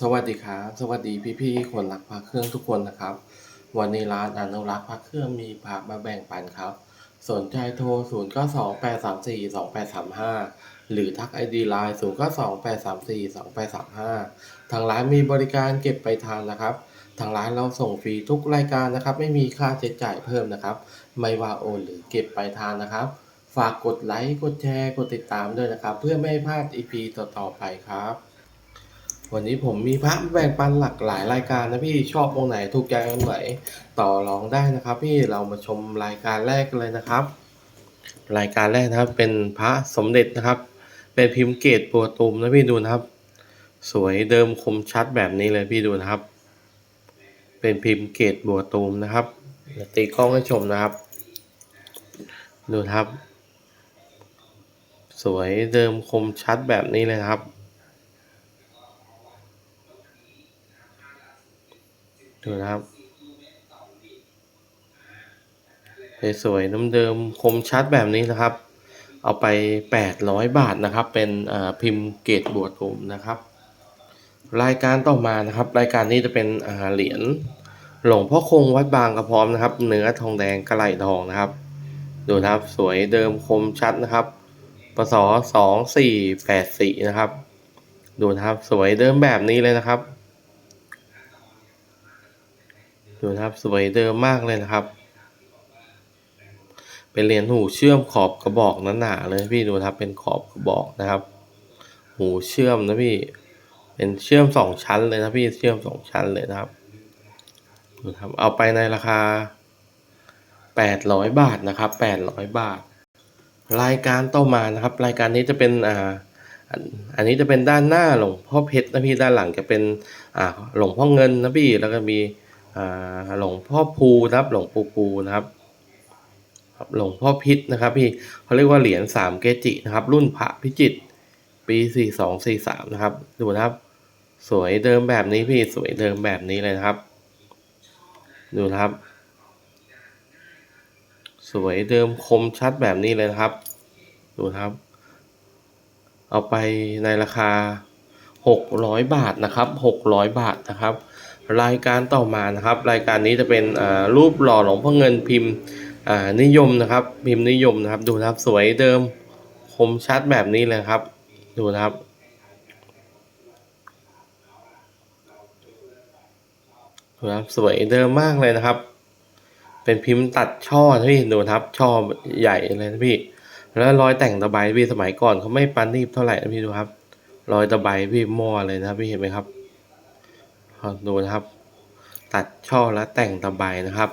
สวัสดีครับ สวัสดีพี่ๆคนรักพระเครื่องทุกคนนะครับ วันนี้ร้านอนุรักษ์พระเครื่องมีพระมาแบ่งปันครับ สนใจโทร 0 9 2 8 3 4 2 8 3 5 หรือทักไอดีไลน์0 9 2 8 3 4 2 8 3 5 ทางร้านมีบริการเก็บไปทานนะครับ ทางร้านเราส่งฟรีทุกรายการนะครับ ไม่มีค่าใช้จ่ายเพิ่มนะครับ ไม่ว่าโอนหรือเก็บไปทานนะครับ ฝากกดไลค์กดแชร์กดติดตามด้วยนะครับ เพื่อไม่ให้พลาด EP ต่อๆไปครับ วันนี้ผมมีพระแบ่งปันหลากหลายรายการนะพี่ชอบองไหนถูกใจองไหนต่อรองได้นะครับ พี่เรามาชมรายการแรกกันเลยนะครับ รายการแรกนะครับเป็นพระสมเด็จนะครับ เป็นพิมพ์เกตปัวตูมนะพี่ดูนะครับ สวยเดิมคมชัดแบบนี้เลยพี่ดูนะครับ เป็นพิมพ์เกตบัวตูมนะครับตีกล้องให้ชมนะครับ ดูนะครับ สวยเดิมคมชัดแบบนี้เลยครับ ดูนะครับสวยๆน้ำเดิมคมชัดแบบนี้นะครับ เอาไป 800 บาทนะครับ เป็นพิมพ์เกตบัวตูมนะครับ รายการต่อมานะครับ รายการนี้จะเป็นเหรียญหลวงพ่อคงวัดบางกระพร้อมนะครับ เนื้อทองแดงกระไหลทองนะครับ ดูนะครับสวยเดิมคมชัดนะครับปศสองสี่แปดสี่นะครับ ดูนะครับสวยเดิมแบบนี้เลยนะครับ ดูนะครับสวยเดิมมากเลยนะครับ เป็นเหรียญหูเชื่อมขอบกระบอกหนาๆเลยพี่ดูนะครับเป็นขอบกระบอกนะครับ หูเชื่อมนะพี่ เป็นเชื่อมสองชั้นเลยนะพี่เชื่อมสองชั้นเลยนะครับดูครับเอาไปในราคาแปดร้อยบาทนะครับแปดร้อยบาท รายการต่อมานะครับ รายการนี้จะเป็นอ่าอันนี้จะเป็นด้านหน้าหลวงพ่อเพชรนะพี่ด้านหลังจะเป็นอ่าหลวงพ่อเงินนะพี่แล้วก็มี หลวงพ่อภูนะครับ หลวงปู่ภูนะครับหลวงพ่อพิษนะครับพี่เขาเรียกว่าเหรียญสามเกจินะครับ รุ่นพระพิจิตรปีสี่สองสี่สามนะครับ ดูนะครับ สวยเดิมแบบนี้พี่สวยเดิมแบบนี้เลยนะครับ ดูนะครับ สวยเดิมคมชัดแบบนี้เลยนะครับ ดูนะครับ เอาไปในราคา600บาทนะครับ600บาทนะครับ รายการต่อมานะครับ รายการนี้จะเป็นรูปหล่อหลวงพ่อเงินพิมพ์นิยมนะครับ พิมพ์นิยมนะครับ ดูนะครับสวยเดิมคมชัดแบบนี้เลยครับ ดูนะครับดูนะครับสวยเดิมมากเลยนะครับ เป็นพิมพ์ตัดช่อพี่ดูนะครับช่อใหญ่เลยนะพี่ แล้วรอยแต่งตะไบพี่สมัยก่อนเขาไม่ปานนีบเท่าไหร่นะพี่ดูครับ รอยตะไบพี่มั่วเลยนะพี่เห็นไหมครับ ดูนะครับ ตัดช่อและแต่งตะไบนะครับ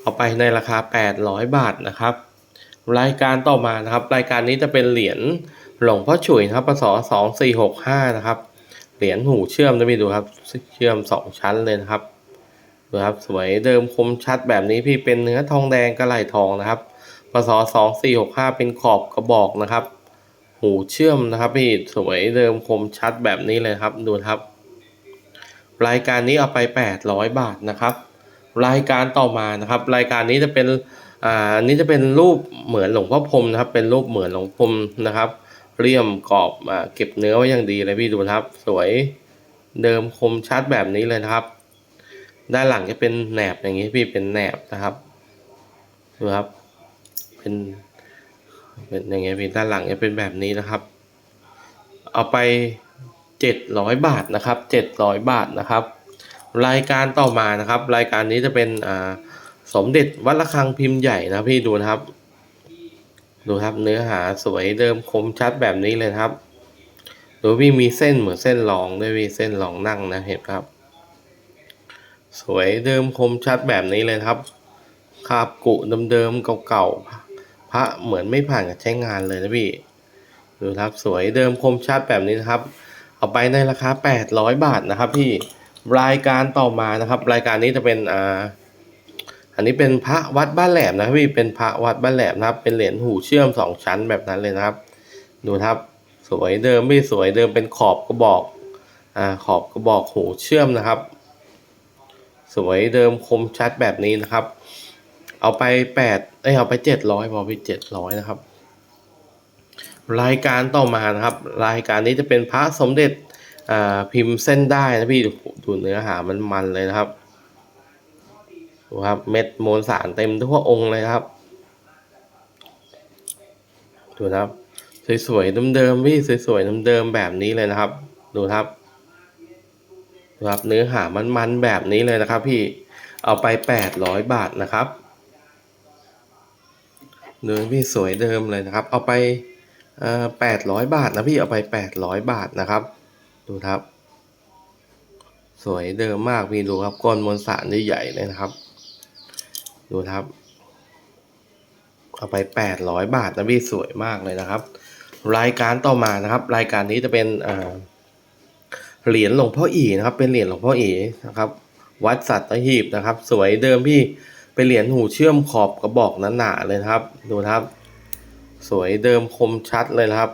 เอาไปในราคา 800 บาทนะครับ รายการต่อมานะครับ รายการนี้จะเป็นเหรียญหลวงพ่อฉุยนะครับปศ2465 นะครับ เหรียญหูเชื่อมนะพี่ดูครับ เชื่อมสองชั้นเลยนะครับดูครับสวยเดิมคมชัดแบบนี้พี่เป็นเนื้อทองแดงกระไหลทองนะครับปศ2465 เป็นขอบกระบอกนะครับ หูเชื่อมนะครับพี่สวยเดิมคมชัดแบบนี้เลยครับดูครับ รายการนี้เอาไป 800 บาทนะครับ รายการต่อมานะครับ รายการนี้จะเป็นอ่านี้จะเป็นรูปเหมือนหลวงพ่อพรมนะครับ เป็นรูปเหมือนหลวงพรมนะครับเรียมกรอบอ่าเก็บเนื้อไว้อย่างดีเลยพี่ดูนะครับ สวยเดิมคมชัดแบบนี้เลยนะครับ ด้านหลังจะเป็นแหนบอย่างนี้พี่เป็นแหนบนะครับดูครับเป็นเป็นอย่างเงี้ยพี่ด้านหลังจะเป็นแบบนี้นะครับ เอาไป 700 บาทนะครับ 700 บาทนะครับ รายการต่อมานะครับ รายการนี้จะเป็นอ่าสมเด็จวัดระฆังพิมพ์ใหญ่นะพี่ดูนะครับ ดูครับเนื้อหาสวยเดิมคมชัดแบบนี้เลยครับดูพี่มีเส้นเหมือนเส้นรองด้วยพี่เส้นรองนั่งนะเห็นครับ สวยเดิมคมชัดแบบนี้เลยครับคาบกุเดิมๆเก่าๆพระเหมือนไม่ผ่านการใช้งานเลยนะพี่ดูครับสวยเดิมคมชัดแบบนี้นะครับ เอาไปในราคา 800 บาทนะครับพี่รายการต่อมานะครับ รายการนี้จะเป็นอ่าอันนี้เป็นพระวัดบ้านแหลมนะครับพี่เป็นพระวัดบ้านแหลมนะครับ เป็นเหรียญหูเชื่อมสองชั้นแบบนั้นเลยนะครับ ดูครับสวยเดิมไม่สวยเดิมเป็นขอบกระบอกอ่าขอบกระบอกหูเชื่อมนะครับ สวยเดิมคมชัดแบบนี้นะครับ เอาไปแปดเอ้ยเอาไปเจ็ดร้อยพอพี่เจ็ดร้อยนะครับ รายการต่อมานะครับ รายการนี้จะเป็นพระสมเด็จพิมพ์เส้นได้นะพี่ดูดูเนื้อหามันมันเลยนะครับดูครับเม็ดมวลสารเต็มทั่วองค์เลยครับดูนะครับ สวยๆเดิมๆพี่สวยๆเดิมๆแบบนี้เลยนะครับ ดูครับดูครับเนื้อหามันๆแบบนี้เลยนะครับ พี่เอาไปแปดร้อยบาทนะครับเนื้อพี่สวยเดิมเลยนะครับ เอาไป แปดร้อยบาทนะพี่เอาไปแปดร้อยบาทนะครับ ดูครับ สวยเดิมมากพี่ดูครับก้อนมวลสารใหญ่ๆเลยนะครับ ดูครับ เอาไปแปดร้อยบาทนะพี่สวยมากเลยนะครับ รายการต่อมานะครับ รายการนี้จะเป็นเหรียญหลวงพ่ออีนะครับ เป็นเหรียญหลวงพ่ออีนะครับ วัดสัตหีบนะครับ สวยเดิมพี่เป็นเหรียญหูเชื่อมขอบกระบอกหนาๆเลยครับ ดูครับ สวยเดิมคมชัดเลยนะครับ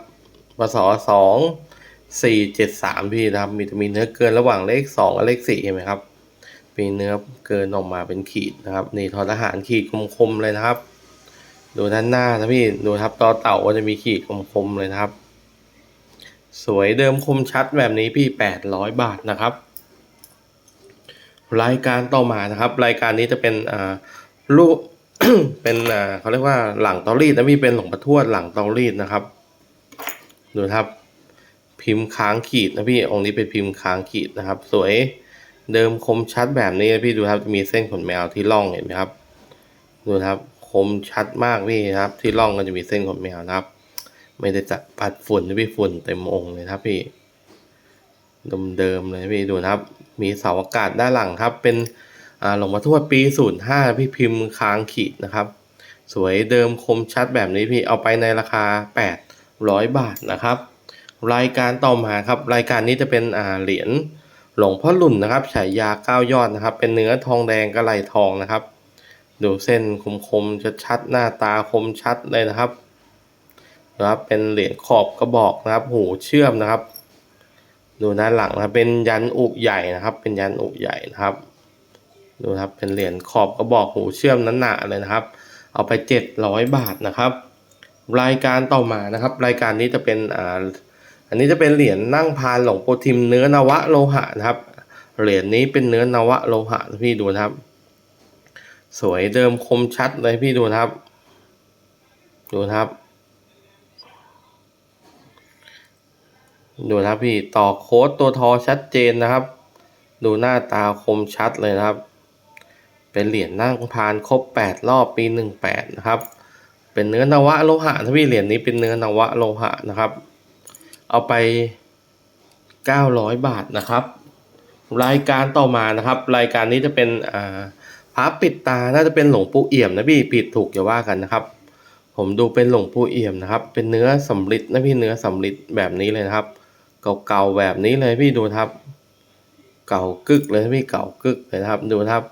ปศสองสี่เจ็ดสามพี่นะครับ มีมีเนื้อเกินระหว่างเลขสองกับเลขสี่เห็นไหมครับมีเนื้อเกินออกมาเป็นขีดนะครับ นี่ทอทหารขีดคมๆเลยนะครับ ดูด้านหน้านะพี่ดูครับต่อเต่าก็จะมีขีดคมๆเลยนะครับ สวยเดิมคมชัดแบบนี้พี่แปดร้อยบาทนะครับ รายการต่อมานะครับ รายการนี้จะเป็นอ่ารูป เป็นอ่าเขาเรียกว่าหลังเตารีดนะพี่เป็นหลวงพ่อทวดหลังเตารีดนะครับ ดูครับ พิมพ์ค้างขีดนะพี่องค์นี้เป็นพิมพ์ค้างขีดนะครับ สวยเดิมคมชัดแบบนี้นะพี่ดูครับมีเส้นขนแมวที่ร่องเห็นไหมครับ ดูครับคมชัดมากพี่ครับ ที่ร่องก็จะมีเส้นขนแมวนะครับ ไม่ได้จัดปัดฝุ่นนะพี่ฝุ่นเต็มองค์เลยครับพี่เดิมๆเลยพี่ดูนะครับ มีเสาอากาศด้านหลังครับ เป็น หลวงพ่อทวดปีศูนย์ห้าพี่พิมพ์ค้างขีดนะครับ สวยเดิมคมชัดแบบนี้พี่เอาไปในราคาแปดร้อยบาทนะครับ รายการต่อมาครับ รายการนี้จะเป็นเหรียญหลวงพ่อหลุ่นนะครับฉายาเก้ายอดนะครับ เป็นเนื้อทองแดงกระไหลทองนะครับ ดูเส้นคมๆชัดๆหน้าตาคมชัดเลยนะครับนะครับเป็นเหรียญขอบกระบอกนะครับหูเชื่อมนะครับ ดูด้านหลังนะเป็นยันอุใหญ่นะครับ เป็นยันอุใหญ่นะครับ ดูครับเป็นเหรียญขอบกระบอกหูเชื่อมนั้นหนาเลยนะครับ เอาไปเจ็ดร้อยบาทนะครับ รายการต่อมานะครับ รายการนี้จะเป็นอ่าอันนี้จะเป็นเหรียญนั่งพานหลวงปู่ทิมเนื้อนวะโลหะนะครับ เหรียญนี้เป็นเนื้อนวะโลหะนะพี่ดูนะครับ สวยเดิมคมชัดเลยพี่ดูนะครับ ดูนะครับดูนะครับพี่ต่อโค้ดตัวทอชัดเจนนะครับ ดูหน้าตาคมชัดเลยนะครับ เป็นเหรียญนั่งพานครบแปดรอบปีหนึ่งแปดนะครับ เป็นเนื้อนวะโลหะนะพี่เหรียญนี้เป็นเนื้อนวะโลหะนะครับ เอาไปเก้าร้อยบาทนะครับ รายการต่อมานะครับ รายการนี้จะเป็นอ่าพระปิดตา น่าจะเป็นหลวงปู่เอี่ยมนะพี่ผิดถูกอย่าว่ากันนะครับ ผมดูเป็นหลวงปู่เอี่ยมนะครับ เป็นเนื้อสำริดนะพี่เนื้อสำริดแบบนี้เลยนะครับ เก่าๆแบบนี้เลยพี่ดูครับ เก่ากึกเลยพี่เก่ากึกเลยนะครับดูครับ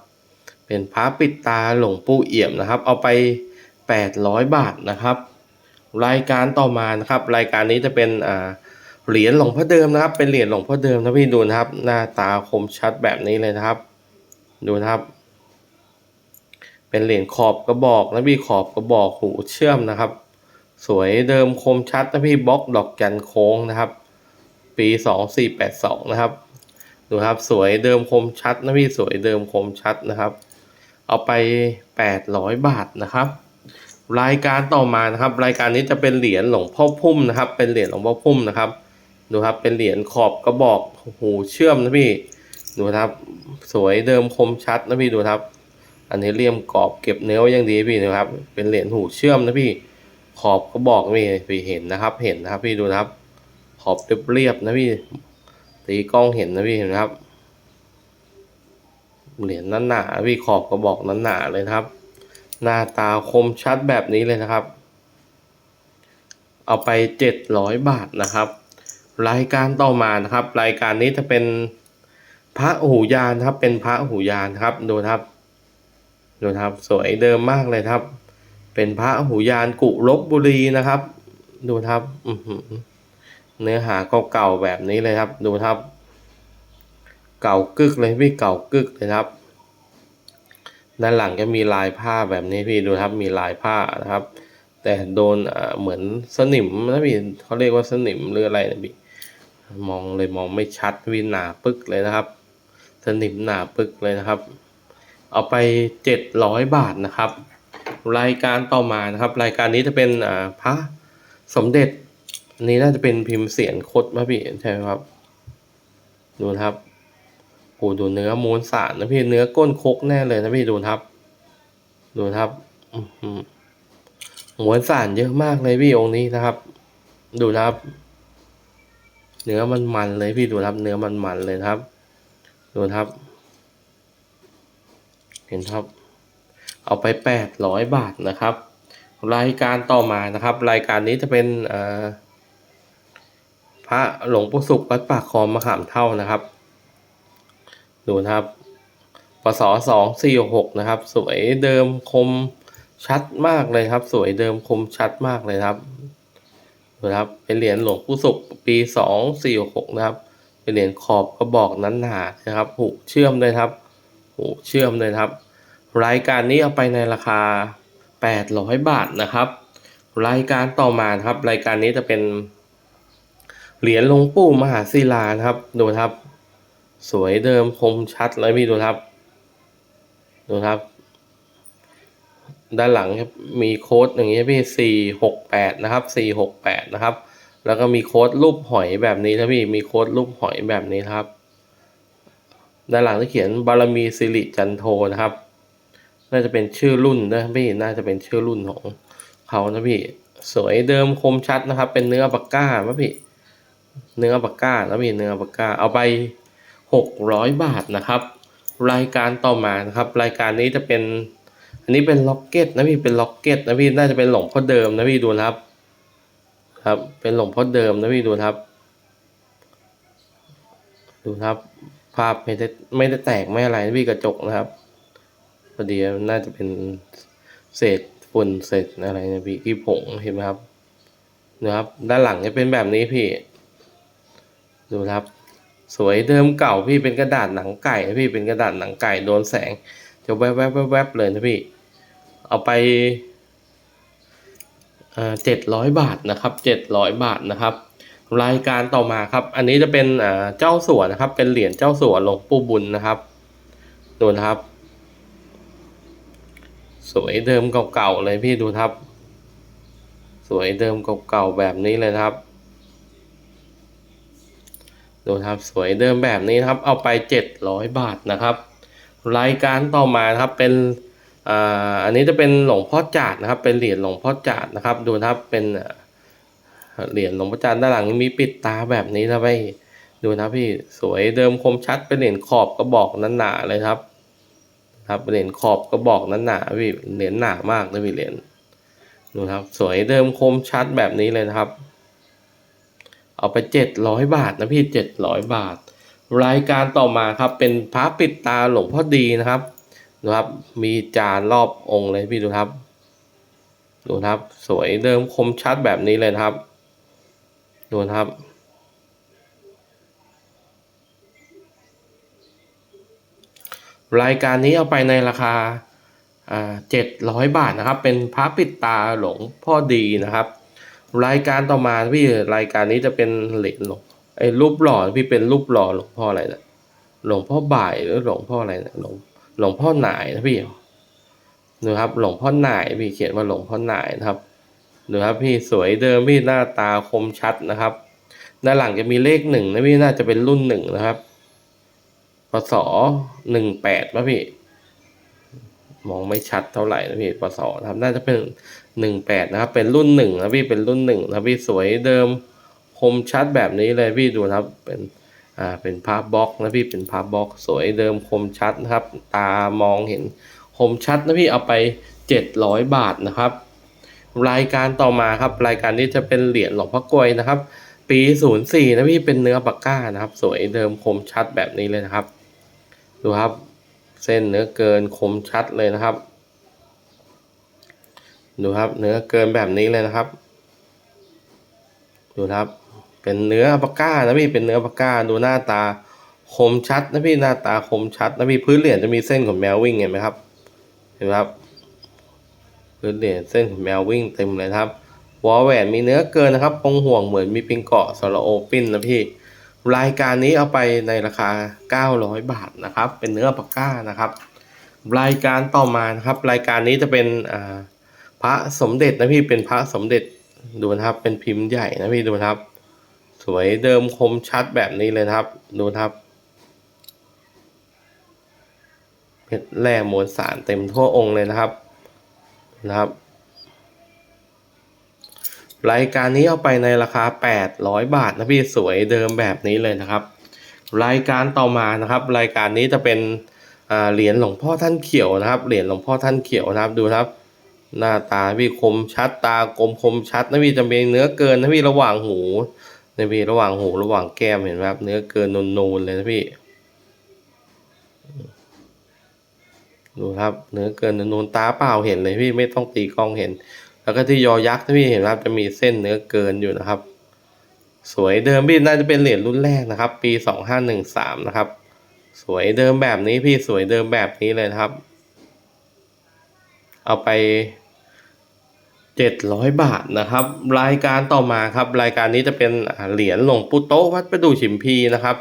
เป็นพระปิดตาหลวงปู่เอี่ยมนะครับ เอาไปแปดร้อยบาทนะครับ รายการต่อมานะครับ รายการนี้จะเป็นอ่าเหรียญหลวงพ่อเดิมนะครับ เป็นเหรียญหลวงพ่อเดิมนะพี่ดูนะครับ หน้าตาคมชัดแบบนี้เลยนะครับ ดูนะครับ เป็นเหรียญขอบกระบอกนะพี่ขอบกระบอกหูเชื่อมนะครับ สวยเดิมคมชัดนะพี่บล็อกดอกจันโค้งนะครับ ปีสองสี่แปดสองนะครับ ดูครับสวยเดิมคมชัดนะพี่สวยเดิมคมชัดนะครับ เอาไปแปดร้อยบาทนะครับ รายการต่อมานะครับ รายการนี้จะเป็นเหรียญหลวงพ่อพุ่มนะครับ เป็นเหรียญหลวงพ่อพุ่มนะครับ ดูครับ เป็นเหรียญขอบกระบอกหูเชื่อมนะพี่ ดูครับ สวยเดิมคมชัดนะพี่ดูครับ อันนี้เลี่ยมกรอบเก็บเนื้อไว้อย่างดีพี่นะครับ เป็นเหรียญหูเชื่อมนะพี่ ขอบกระบอกนี่พี่เห็นนะครับ เห็นนะครับพี่ดูครับ ขอบเรียบๆนะพี่ตีกล้องเห็นนะพี่เห็นครับ เหรียญนั้นหนาพี่ขอบกระบอกนั้นหนาเลยครับ หน้าตาคมชัดแบบนี้เลยนะครับ เอาไปเจ็ดร้อยบาทนะครับ รายการต่อมานะครับ รายการนี้จะเป็นพระหูยานครับ เป็นพระหูยานครับดูครับดูครับสวยเดิมมากเลยครับ เป็นพระหูยานกุลบบุรีนะครับ ดูครับเนื้อหาเก่าๆแบบนี้เลยครับ ดูครับ เก่ากึกเลยพี่เก่ากึกเลยครับ ด้านหลังก็มีลายผ้าแบบนี้พี่ดูครับมีลายผ้านะครับ แต่โดนเหมือนสนิมนะพี่เขาเรียกว่าสนิมหรืออะไรนะพี่มองเลยมองไม่ชัดวิหนาปึกเลยนะครับ สนิมหนาปึกเลยนะครับ เอาไปเจ็ดร้อยบาทนะครับ รายการต่อมานะครับ รายการนี้จะเป็นอ่าพระสมเด็จอันนี้น่าจะเป็นพิมพ์เสียนคดมาพี่ใช่ไหมครับดูครับ โอ้ดูเนื้อมูลสารนะพี่เนื้อก้นคกแน่เลยนะพี่ดูครับ ดูครับหมวลสารเยอะมากเลยพี่องค์นี้นะครับ ดูนะครับ เนื้อมันมันเลยพี่ดูครับ เนื้อมันมันเลยครับ ดูครับ เห็นครับ เอาไปแปดร้อยบาทนะครับ รายการต่อมานะครับ รายการนี้จะเป็นพระหลวงปู่สุขวัดปากคลองมะขามเท่านะครับ ดูนะครับปศสองสี่หกนะครับ สวยเดิมคมชัดมากเลยครับ สวยเดิมคมชัดมากเลยครับดูนะครับ เป็นเหรียญหลวงปู่สุขปีสองสี่หกนะครับ เป็นเหรียญขอบกระบอกนั้นหนานะครับ หูเชื่อมเลยครับ หูเชื่อมเลยครับ รายการนี้เอาไปในราคา800บาทนะครับ รายการต่อมาครับ รายการนี้จะเป็นเหรียญหลวงปู่มหาศิลานะครับ ดูครับ สวยเดิมคมชัดเลยพี่ดูครับ ดูครับ ด้านหลังครับมีโค้ดอย่างเงี้ยพี่สี่หกแปดนะครับสี่หกแปดนะครับ แล้วก็มีโค้ดรูปหอยแบบนี้นะพี่มีโค้ดรูปหอยแบบนี้นครับ ด้านหลังจะเขียนบารมีสิริจันโทนะครับ น่าจะเป็นชื่อรุ่นนะพี่น่าจะเป็นชื่อรุ่นของเขานะพี่สวยเดิมคมชัดนะครับ เป็นเนื้อปากก้านะพี่ เนื้อปากก้านะพี่เนื้อปากก้าเอาไป หกร้อยบาทนะครับ รายการต่อมานะครับ รายการนี้จะเป็น อันนี้เป็นล็อกเก็ตนะพี่เป็นล็อกเก็ตนะพี่น่าจะเป็นหลวงพ่อเดิมนะพี่ดูนะครับ ครับ เป็นหลวงพ่อเดิมนะพี่ดูนะครับ ดูนะครับ ภาพไม่ได้ไม่ได้แตกไม่อะไรนะพี่กระจกนะครับพอดีน่าจะเป็นเศษฝุ่นเศษอะไรนะพี่ที่ผงเห็นไหมครับนะครับ ด้านหลังจะเป็นแบบนี้พี่ ดูนะครับ สวยเดิมเก่าพี่เป็นกระดาษหนังไก่พี่เป็นกระดาษหนังไก่โดนแสงจะแวบแวบแวบเลยนะพี่ เอาไปเจ็ดร้อยบาทนะครับเจ็ดร้อยบาทนะครับ รายการต่อมาครับ อันนี้จะเป็นอ่าเจ้าสัวนะครับ เป็นเหรียญเจ้าสัวหลวงปู่บุญนะครับดูนะครับ สวยเดิมเก่าๆเลยพี่ดูครับ สวยเดิมเก่าๆแบบนี้เลยนะครับ ดูครับสวยเดิมแบบนี้นะครับ เอาไปเจ็ดร้อยบาทนะครับ รายการต่อมาครับเป็นอันนี้จะเป็นหลวงพ่อจาดนะครับ เป็นเหรียญหลวงพ่อจาดนะครับ ดูครับเป็นเหรียญหลวงพ่อจาดด้านหลังมีปิดตาแบบนี้นะพี่ดูนะพี่สวยเดิมคมชัดเป็นเหรียญขอบกระบอกนั้นหนาเลยครับ ครับเหรียญขอบกระบอกนั้นหนาพี่เหรียญหนามากนะพี่เหรียญดูครับ สวยเดิมคมชัดแบบนี้เลยนะครับ เอาไปเจ็ดร้อยบาทนะพี่เจ็ดร้อยบาท รายการต่อมาครับเป็นพระปิดตาหลวงพ่อดีนะครับดูครับ มีจานรอบองค์เลยพี่ดูครับ ดูครับ สวยเดิมคมชัดแบบนี้เลยนะครับ ดูครับรายการนี้เอาไปในราคาเจ็ดร้อยบาทนะครับ เป็นพระปิดตาหลวงพ่อดีนะครับ รายการต่อมาพี่รายการนี้จะเป็นเหรียญหลวงไอ้รูปหล่อพี่เป็นรูปหล่อหลวงพ่ออะไรนะหลวงพ่อบ่ายหรือหลวงพ่ออะไรนะหลวงหลวงพ่อหน่ายนะพี่ดูครับ หลวงพ่อหน่ายพี่เขียนว่าหลวงพ่อหน่ายนะครับดูครับพี่สวยเดิมพี่หน้าตาคมชัดนะครับด้านหลังจะมีเลขหนึ่งนะพี่น่าจะเป็นรุ่นหนึ่งนะครับพศหนึ่งแปดนะพี่ มองไม่ชัดเท่าไหร่นะพี่ปศนะครับ น่าจะเป็น หนึ่งแปดนะครับ เป็นรุ่นหนึ่งนะพี่ เป็นรุ่นหนึ่งนะพี่ สวยเดิม คมชัดแบบนี้เลยพี่ดูนะครับ เป็น อ่า เป็นภาพบล็อกนะพี่ เป็นภาพบล็อก สวยเดิมคมชัดนะครับ ตามองเห็นคมชัดนะพี่ เอาไปเจ็ดร้อยบาทนะครับ รายการต่อมาครับ รายการนี้จะเป็นเหรียญหลวงพ่อกลวยนะครับ ปีศูนย์สี่นะพี่ เป็นเนื้อปากก้านะครับ สวยเดิมคมชัดแบบนี้เลยนะครับ ดูครับ เส้นเนื้อเกินคมชัดเลยนะครับ ดูครับ เนื้อเกินแบบนี้เลยนะครับ ดูครับ เป็นเนื้อปากก้านะพี่เป็นเนื้อปากก้าดูหน้าตาคมชัดนะพี่หน้าตาคมชัดนะพี่พื้นเหรียญจะมีเส้นของแมววิ่งเห็นไหมครับ เห็นไหมครับ พื้นเหรียญเส้นของแมววิ่งเต็มเลยครับวอลแหวนมีเนื้อเกินนะครับปงห่วงเหมือนมีปิงเกาะสระโอปิ้นนะพี่รายการนี้เอาไปในราคา 900 บาทนะครับ เป็นเนื้อปาก้านะครับ รายการต่อมานะครับ รายการนี้จะเป็นอ่า พระสมเด็จนะพี่เป็นพระสมเด็จดูนะครับ เป็นพิมพ์ใหญ่นะพี่ดูนะครับ สวยเดิมคมชัดแบบนี้เลยนะครับ ดูนะครับเพชรแร่มวลสารเต็มทั่วองค์เลยนะครับนะครับ รายการนี้เอาไปในราคา 800 บาทนะพี่สวยเดิมแบบนี้เลยนะครับ รายการต่อมานะครับ รายการนี้จะเป็นเหรียญหลวงพ่อท่านเขียวนะครับ เหรียญหลวงพ่อท่านเขียวนะครับดูนะครับ หน้าตาพี่คมชัดตากลมคมชัดนะพี่จะมีเนื้อเกินนะพี่ระหว่างหูนะพี่ระหว่างหูระหว่างแก้มเห็นไหมครับเนื้อเกินนูนๆเลยนะพี่ ดูครับเนื้อเกินนูนๆตาเปล่าเห็นเลยพี่ไม่ต้องตีกล้องเห็น แล้วก็ที่ยอยักษ์นะพี่เห็นไหมครับจะมีเส้นเนื้อเกินอยู่นะครับ สวยเดิมพี่น่าจะเป็นเหรียญรุ่นแรกนะครับ ปีสองห้าหนึ่งสามนะครับ สวยเดิมแบบนี้พี่สวยเดิมแบบนี้เลยนะครับ เอาไป เจ็ดร้อยบาทนะครับ รายการต่อมาครับ รายการนี้จะเป็นเหรียญหลวงปู่โตวัดประดู่ฉิมพีนะครับ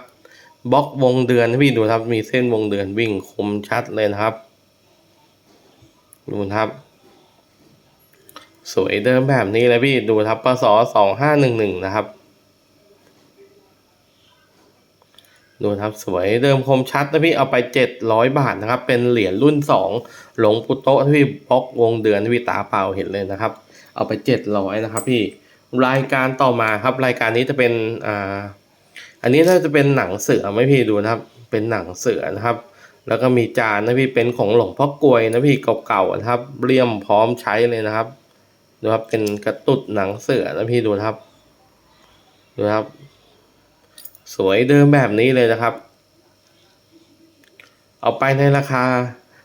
บล็อกวงเดือนพี่ดูครับ มีเส้นวงเดือนวิ่งคมชัดเลยนะครับดูนะครับ สวยเดิมแบบนี้เลยพี่ดูครับปศสองห้าหนึ่งหนึ่งนะครับ ดูนะครับสวยเดิมคมชัดนะพี่เอาไปเจ็ดร้อยบาทนะครับ เป็นเหรียญรุ่นสองหลงปู่โตะที่พี่บล็อกวงเดือนที่พี่ตาเปล่าเห็นเลยนะครับ เอาไปเจ็ดร้อยนะครับพี่รายการต่อมาครับ รายการนี้จะเป็นอ่าอันนี้น่าจะเป็นหนังเสือไหมพี่ดูนะครับ เป็นหนังเสือนะครับ แล้วก็มีจานนะพี่เป็นของหลวงพ่อกลวยนะพี่เก่าๆนะครับเรียมพร้อมใช้เลยนะครับดูครับเป็นกระตุดหนังเสือนะพี่ดูนะครับดูครับ สวยเดิมแบบนี้เลยนะครับ เอาไปในราคา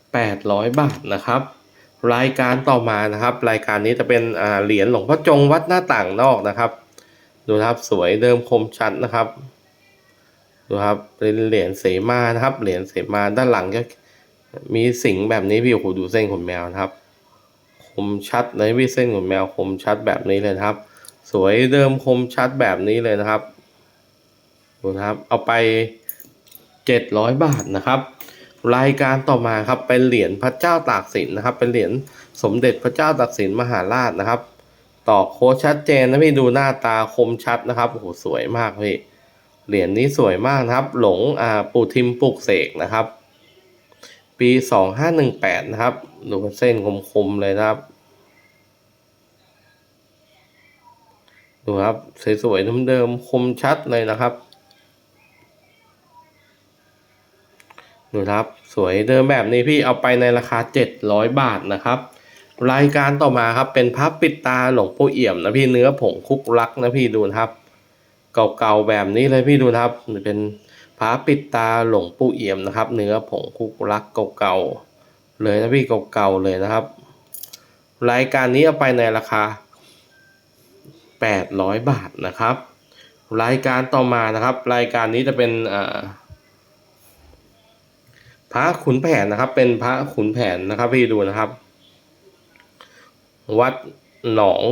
800 บาทนะครับ รายการต่อมานะครับ รายการนี้จะเป็นเหรียญหลวงพ่อจงวัดหน้าต่างนอกนะครับ ดูครับสวยเดิมคมชัดนะครับดูครับเป็นเหรียญเสมานะครับ เหรียญเสมาด้านหลังก็มีสิงแบบนี้พี่โอ้โหดูเส้นขนแมวนะครับ คมชัดเลยพี่เส้นขนแมวคมชัดแบบนี้เลยครับ สวยเดิมคมชัดแบบนี้เลยนะครับ นะครับเอาไปเจ็ดร้อยบาทนะครับ รายการต่อมาครับเป็นเหรียญพระเจ้าตากสินนะครับ เป็นเหรียญสมเด็จพระเจ้าตากสินมหาราชนะครับ ต่อโค้ชัดเจนนะพี่ดูหน้าตาคมชัดนะครับโอ้โหสวยมากพี่เหรียญนี้สวยมากนะครับ หลงอ่าปู่ทิมปุกเสกนะครับ ปีสองห้าหนึ่งแปดนะครับดูเส้นคมๆเลยนะครับดูครับสวยๆเดิมๆคมชัดเลยนะครับ ดูครับสวยเดิมแบบนี้พี่เอาไปในราคา 700 บาทนะครับ รายการต่อมาครับเป็นพับปิดตาหลวงปู่เอี่ยมนะพี่เนื้อผงคุกลักนะพี่ดูครับ เก่าๆแบบนี้เลยพี่ดูครับเป็นพับปิดตาหลวงปู่เอี่ยมนะครับ เนื้อผงคุกลักเก่าๆเลยนะพี่เก่าๆเลยนะครับ รายการนี้เอาไปในราคา 800 บาทนะครับ รายการต่อมานะครับ รายการนี้จะเป็นอ่า พระขุนแผนนะครับ เป็นพระขุนแผนนะครับ พี่ดูนะครับ วัดหนอง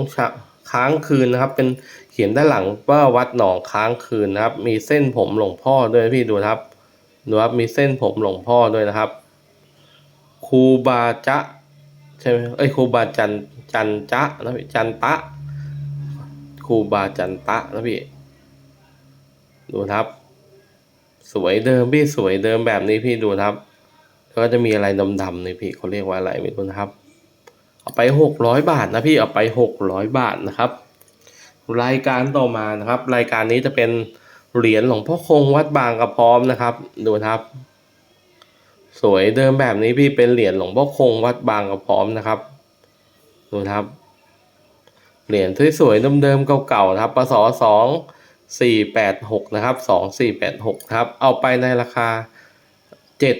ค้างคืนนะครับ เป็นเขียนด้านหลังว่าวัดหนองค้างคืนนะครับ มีเส้นผมหลวงพ่อด้วยพี่ดูครับดูครับมีเส้นผมหลวงพ่อด้วยนะครับครูบาจะใช่ไหมเอ้ยครูบาจันจันจะนะพี่จันตะครูบาจันตะนะพี่ดูครับ สวยเดิมพี่สวยเดิมแบบนี้พี่ดูครับ ก็จะมีอะไรดำๆนี่พี่เขาเรียกว่าอะไรไม่รู้นะครับ เอาไปหกร้อยบาทนะพี่เอาไปหกร้อยบาทนะครับ รายการต่อมานะครับ รายการนี้จะเป็นเหรียญหลวงพ่อคงวัดบางกระพร้อมนะครับ ดูนะครับ สวยเดิมแบบนี้พี่เป็นเหรียญหลวงพ่อคงวัดบางกระพร้อมนะครับ ดูนะครับเหรียญสวยๆเดิมๆเก่าๆนะครับปศสองสี่แปดหกนะครับสองสี่แปดหกครับ เอาไปในราคาเจ็ด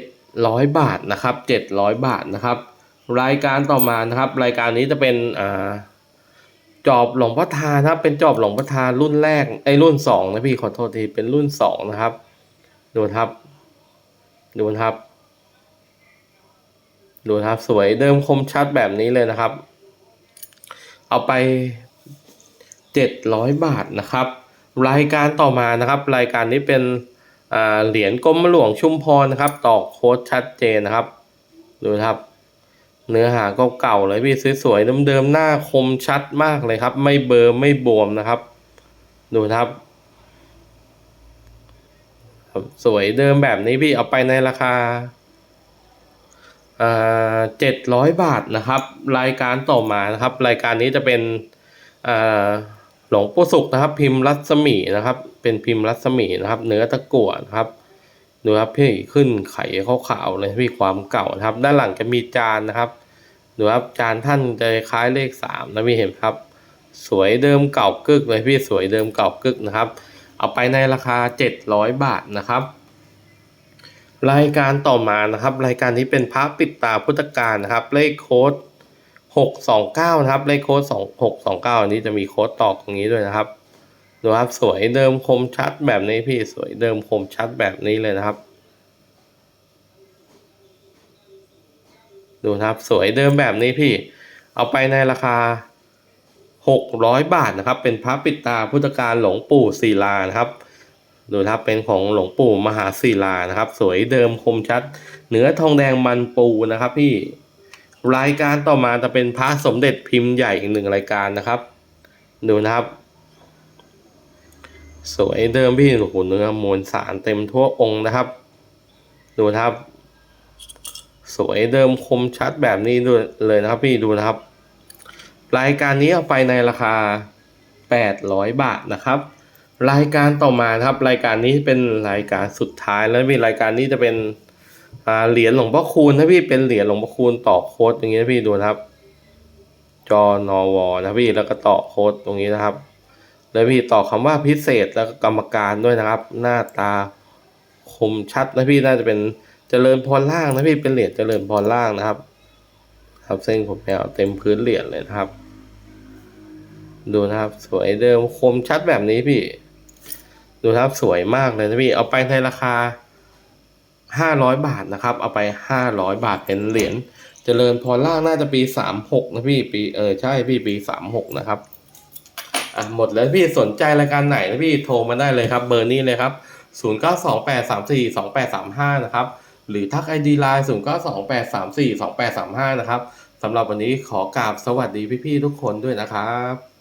ร้อยบาทนะครับเจ็ดร้อยบาทนะครับ รายการต่อมานะครับ รายการนี้จะเป็นอ่าจอบหลวงพ่อทานะครับ เป็นจอบหลวงพ่อทานรุ่นแรกไอ้รุ่นสองนะพี่ขอโทษทีเป็นรุ่นสองนะครับ ดูนะครับ ดูนะครับ ดูนะครับสวยเดิมคมชัดแบบนี้เลยนะครับ เอาไปเจ็ดร้อยบาทนะครับ รายการต่อมานะครับ รายการนี้เป็น เหรียญกรมหลวงชุมพรนะครับตอกโค้ดชัดเจนนะครับ ดูครับ เนื้อหาก็เก่าเลยพี่สวยๆเดิมๆหน้าคมชัดมากเลยครับ ไม่เบลอร์ไม่บวมนะครับ ดูครับครับ สวยเดิมแบบนี้พี่เอาไปในราคาเจ็ดร้อยบาทนะครับ รายการต่อมานะครับ รายการนี้จะเป็นอ่า หลวงปู่สุขนะครับ พิมพ์รัศมีนะครับ เป็นพิมพ์รัศมีนะครับ เนื้อตะกั่วนะครับดูครับพี่ขึ้นไข่ขาวๆเลยพี่ความเก่านะครับ ด้านหลังจะมีจานนะครับดูครับจานท่านจะคล้ายเลขสามนะพี่เห็นครับ สวยเดิมเก่ากึกเลยพี่สวยเดิมเก่ากึกนะครับ เอาไปในราคา700บาทนะครับ รายการต่อมานะครับ รายการนี้เป็นพระปิดตาพุทธการนะครับ เลขโค้ด 629นะครับเลขโค้ด2629อันนี้จะมีโค้ดตอกตรงนี้ด้วยนะครับดูครับสวยเดิมคมชัดแบบนี้พี่สวยเดิมคมชัดแบบนี้เลยนะครับ ดูครับสวยเดิมแบบนี้พี่ เอาไปในราคา 600 บาทนะครับ เป็นพระปิดตาพุทธการหลวงปู่ศิลานะครับดูครับเป็นของหลวงปู่มหาศิลานะครับ สวยเดิมคมชัดเนื้อทองแดงมันปูนะครับพี่ รายการต่อมาจะเป็นพระสมเด็จพิมพ์ใหญ่อีกหนึ่งรายการนะครับ ดูนะครับ สวยเดิมพี่โอ้โหเนื้อมวลสารเต็มทั่วองค์นะครับ ดูนะครับ สวยเดิมคมชัดแบบนี้ด้วยเลยนะครับพี่ดูนะครับ รายการนี้เอาไปในราคา 800 บาทนะครับ รายการต่อมานะครับ รายการนี้เป็นรายการสุดท้ายแล้วพี่รายการนี้จะเป็น เหรียญหลวงพ่อคูณนะพี่เป็นเหรียญหลวงพ่อคูณต่อโค้ดอย่างนี้นะพี่ดูนะครับ จอนอวอนะพี่แล้วก็ต่อโค้ดตรงนี้นะครับ แล้วพี่ต่อคำว่าพิเศษแล้วก็กรรมการด้วยนะครับ หน้าตาคมชัดนะพี่น่าจะเป็นเจริญพรล่างนะพี่เป็นเหรียญเจริญพรล่างนะครับ ครับเส้นผมแนวเต็มพื้นเหรียญเลยนะครับ ดูนะครับ สวยเดิมคมชัดแบบนี้พี่ ดูนะครับสวยมากเลยนะพี่เอาไปในราคา ห้าร้อยบาทนะครับ เอาไปห้าร้อยบาทเป็นเหรียญเจริญพรล่างน่าจะปีสามหกนะพี่ปีเออใช่พี่ปีสามหกนะครับอะหมดแล้วพี่สนใจรายการไหนนะพี่โทรมาได้เลยครับ เบอร์นี้เลยครับ 0 9 2 8 3 4 2 8 3 5 นะครับ หรือทักไอดีไลน์0 9 2 8 3 4 2 8 3 5 นะครับสำหรับวันนี้ขอกราบสวัสดีพี่ๆทุกคนด้วยนะครับ